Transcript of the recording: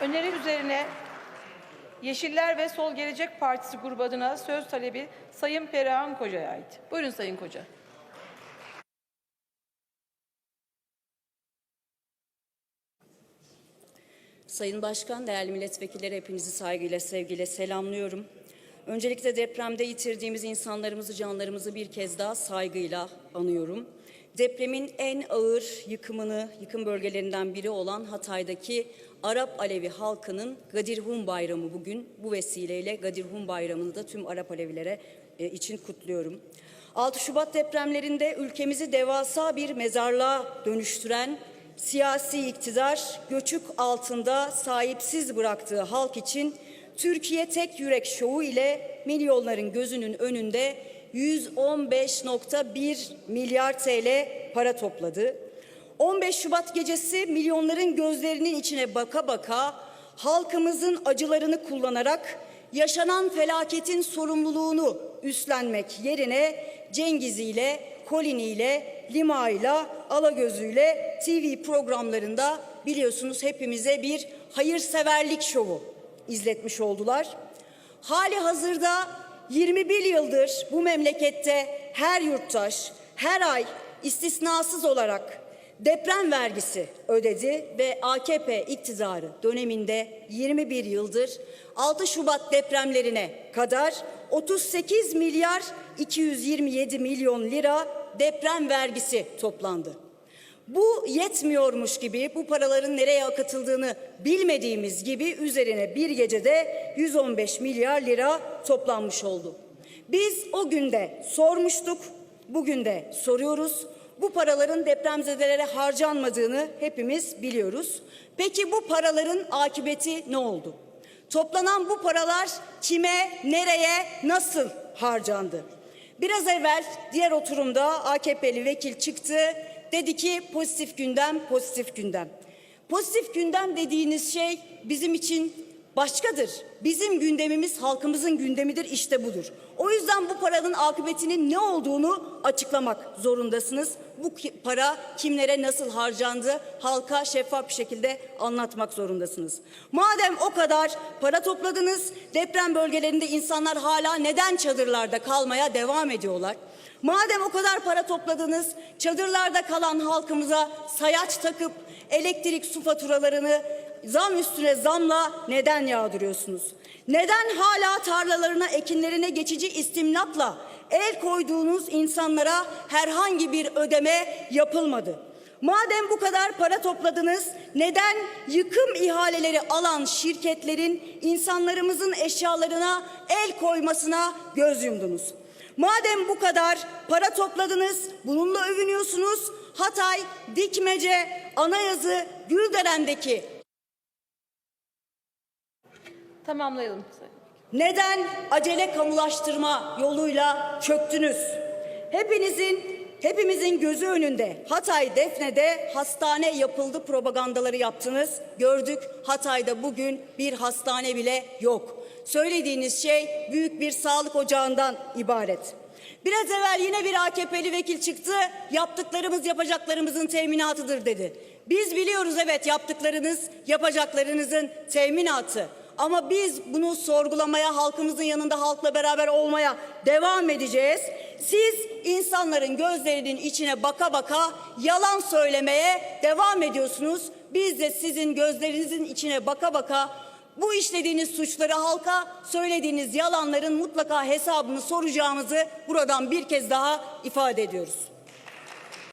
Öneri üzerine Yeşiller ve Sol Gelecek Partisi grubu adına söz talebi Sayın Perihan Koca'ya ait. Buyurun Sayın Koca. Sayın Başkan, değerli milletvekilleri hepinizi saygıyla, sevgiyle selamlıyorum. Öncelikle depremde yitirdiğimiz insanlarımızı, canlarımızı bir kez daha saygıyla anıyorum. Depremin en ağır yıkımını, yıkım bölgelerinden biri olan Hatay'daki Arap Alevi halkının Gadir Hum Bayramı bugün. Bu vesileyle Gadir Hum Bayramı'nı da tüm Arap Alevilere e, için kutluyorum. 6 Şubat depremlerinde ülkemizi devasa bir mezarlığa dönüştüren siyasi iktidar göçük altında sahipsiz bıraktığı halk için Türkiye tek yürek şovu ile milyonların gözünün önünde 115.1 milyar TL para topladı. 15 Şubat gecesi milyonların gözlerinin içine baka baka halkımızın acılarını kullanarak yaşanan felaketin sorumluluğunu üstlenmek yerine Cengiz'iyle, Kolini'yle, Lima'yla, Alagözü'yle TV programlarında biliyorsunuz hepimize bir hayırseverlik şovu izletmiş oldular. Hali hazırda 21 yıldır bu memlekette her yurttaş her ay istisnasız olarak deprem vergisi ödedi ve AKP iktidarı döneminde 21 yıldır 6 Şubat depremlerine kadar 38 milyar 227 milyon lira deprem vergisi toplandı. Bu yetmiyormuş gibi bu paraların nereye akıtıldığını bilmediğimiz gibi üzerine bir gecede 115 milyar lira toplanmış oldu. Biz o günde sormuştuk, bugün de soruyoruz. Bu paraların depremzedelere harcanmadığını hepimiz biliyoruz. Peki bu paraların akıbeti ne oldu? Toplanan bu paralar kime, nereye, nasıl harcandı? Biraz evvel diğer oturumda AKP'li vekil çıktı. Dedi ki pozitif gündem, pozitif gündem. Pozitif gündem dediğiniz şey bizim için başkadır. Bizim gündemimiz halkımızın gündemidir işte budur. O yüzden bu paranın akıbetinin ne olduğunu açıklamak zorundasınız. Bu para kimlere nasıl harcandı halka şeffaf bir şekilde anlatmak zorundasınız. Madem o kadar para topladınız deprem bölgelerinde insanlar hala neden çadırlarda kalmaya devam ediyorlar? Madem o kadar para topladınız, çadırlarda kalan halkımıza sayaç takıp elektrik su faturalarını zam üstüne zamla neden yağdırıyorsunuz? Neden hala tarlalarına, ekinlerine geçici istimlakla el koyduğunuz insanlara herhangi bir ödeme yapılmadı? Madem bu kadar para topladınız, neden yıkım ihaleleri alan şirketlerin insanlarımızın eşyalarına el koymasına göz yumdunuz? Madem bu kadar para topladınız, bununla övünüyorsunuz. Hatay, Dikmece, Anayazı, Gülderen'deki Tamamlayalım. Neden acele kamulaştırma yoluyla çöktünüz? Hepinizin hepimizin gözü önünde Hatay Defne'de hastane yapıldı propagandaları yaptınız. Gördük Hatay'da bugün bir hastane bile yok. Söylediğiniz şey büyük bir sağlık ocağından ibaret. Biraz evvel yine bir AKP'li vekil çıktı. Yaptıklarımız yapacaklarımızın teminatıdır dedi. Biz biliyoruz evet yaptıklarınız yapacaklarınızın teminatı. Ama biz bunu sorgulamaya, halkımızın yanında halkla beraber olmaya devam edeceğiz. Siz insanların gözlerinin içine baka baka yalan söylemeye devam ediyorsunuz. Biz de sizin gözlerinizin içine baka baka bu işlediğiniz suçları halka söylediğiniz yalanların mutlaka hesabını soracağımızı buradan bir kez daha ifade ediyoruz.